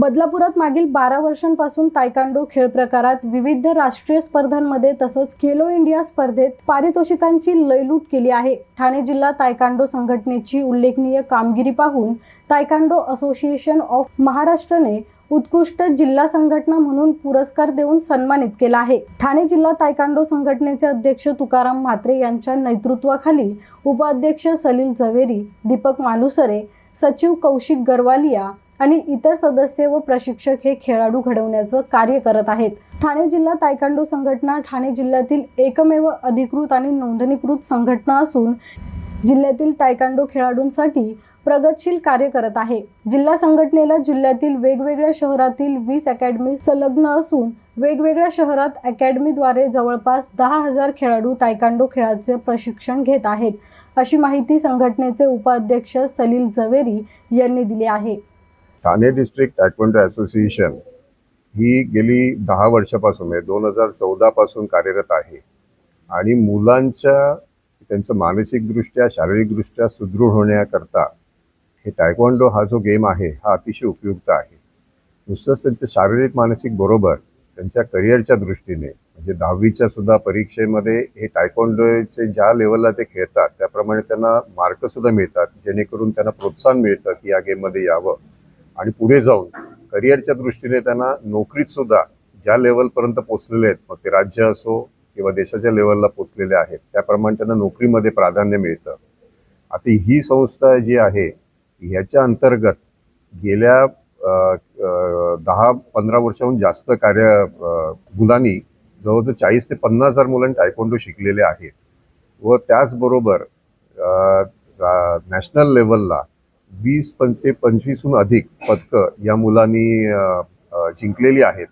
बदलापुरात मागील बारा वर्षांपासून तायकांडो खेळ प्रकारात विविध राष्ट्रीय स्पर्धांमध्ये तसंच खेलो इंडिया स्पर्धेत पारितोषिकांची लयलूट केली आहे. ठाणे जिल्हा तायकांडो संघटनेची उल्लेखनीय कामगिरी पाहून तायकांडो असोसिएशन ऑफ महाराष्ट्रने उत्कृष्ट जिल्हा संघटना म्हणून पुरस्कार देऊन सन्मानित केला आहे. ठाणे जिल्हा तायकांडो संघटनेचे अध्यक्ष तुकाराम म्हात्रे यांच्या नेतृत्वाखाली उपाध्यक्ष सलील झवेरी दीपक मालुसरे सचिव कौशिक गरवालिया आणि इतर सदस्य व प्रशिक्षक हे खेळाडू घडवण्याचं कार्य करत आहेत. ठाणे जिल्हा तायकांडो संघटना ठाणे जिल्ह्यातील एकमेव अधिकृत आणि नोंदणीकृत संघटना असून जिल्ह्यातील तायकांडो खेळाडूंसाठी प्रगतशील कार्य करत आहे. जिल्हा संघटनेला जिल्ह्यातील वेगवेगळ्या शहरातील वीस अकॅडमी संलग्न असून वेगवेगळ्या शहरात अकॅडमीद्वारे जवळपास दहा हजार खेळाडू तायकांडो खेळाचे प्रशिक्षण घेत आहेत. अशी माहिती संघटनेचे उपाध्यक्ष सलील झवेरी यांनी दिली आहे. ठाणे डिस्ट्रिक्ट टॅक्वॉन्डो असोसिएशन ही गेली दहा वर्षापासून म्हणजे दोन हजार चौदापासून कार्यरत आहे. आणि मुलांच्या त्यांचं मानसिकदृष्ट्या शारीरिकदृष्ट्या सुदृढ होण्याकरता हे टायक्वांडो हा जो गेम आहे हा अतिशय उपयुक्त आहे. नुसतंच त्यांचं शारीरिक मानसिक बरोबर त्यांच्या करिअरच्या दृष्टीने म्हणजे दहावीच्या सुद्धा परीक्षेमध्ये हे टायक्वांडोचे ज्या लेवलला ते खेळतात त्याप्रमाणे त्यांना मार्कसुद्धा मिळतात जेणेकरून त्यांना प्रोत्साहन मिळतं की या गेममध्ये यावं. आणि पुढे जाऊन करिअरच्या दृष्टीने त्यांना नोकरीत सुद्धा ज्या लेवलपर्यंत पोचलेले आहेत मग ते राज्य असो किंवा देशाच्या लेवलला पोचलेले आहेत त्याप्रमाणे त्यांना नोकरीमध्ये प्राधान्य मिळतं. आता ही संस्था जी आहे ह्याच्या अंतर्गत गेल्या दहा पंधरा वर्षाहून जास्त कार्य मुलांनी जवळजवळ चाळीस ते पन्नास हजार मुलांनी टायकोंडो शिकलेले आहेत. व त्याचबरोबर रा- नॅशनल लेवलला वीस पण ते पंचवीसहून अधिक पदकं या मुलांनी जिंकलेली आहेत.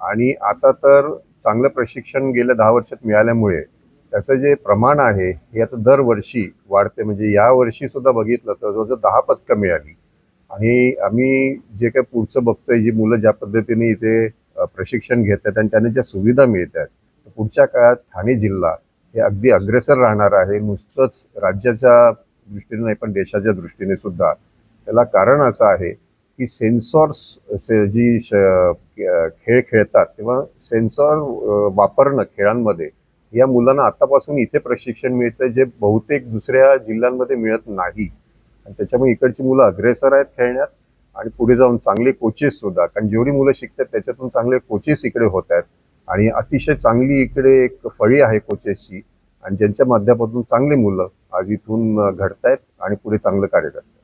आणि आता तर चांगलं प्रशिक्षण गेल्या दहा वर्षात मिळाल्यामुळे त्याचं जे प्रमाण आहे हे आता दरवर्षी वाढते. म्हणजे या वर्षी सुद्धा बघितलं तर जवळजवळ दहा पदकं मिळाली. आणि आम्ही जे काही पुढचं बघतोय जी मुलं ज्या पद्धतीने इथे प्रशिक्षण घेत आहेत आणि त्यांना ज्या सुविधा मिळत आहेत तर पुढच्या काळात ठाणे जिल्हा हे अगदी अग्रेसर राहणार आहे. नुसतंच राज्याच्या दृष्टीने नाही पण देशाच्या दृष्टीने सुद्धा. त्याला कारण असं आहे की सेन्सॉर्स से जी श खेळ खेळतात तेव्हा सेन्सॉर वापरणं खेळांमध्ये या मुलांना आतापासून इथे प्रशिक्षण मिळतं जे बहुतेक दुसऱ्या जिल्ह्यांमध्ये मिळत नाही. आणि त्याच्यामुळे इकडची मुलं अग्रेसर आहेत खेळण्यात आणि पुढे जाऊन चांगले कोचेस सुद्धा कारण जेवढी मुलं शिकतात त्याच्यातून चांगले कोचेस इकडे होत आहेत. आणि अतिशय चांगली इकडे एक फळी आहे कोचेसची आणि ज्यांच्या माध्यमातून चांगली मुलं आज इथून घडतायत आणि पुढे चांगलं कार्य करतात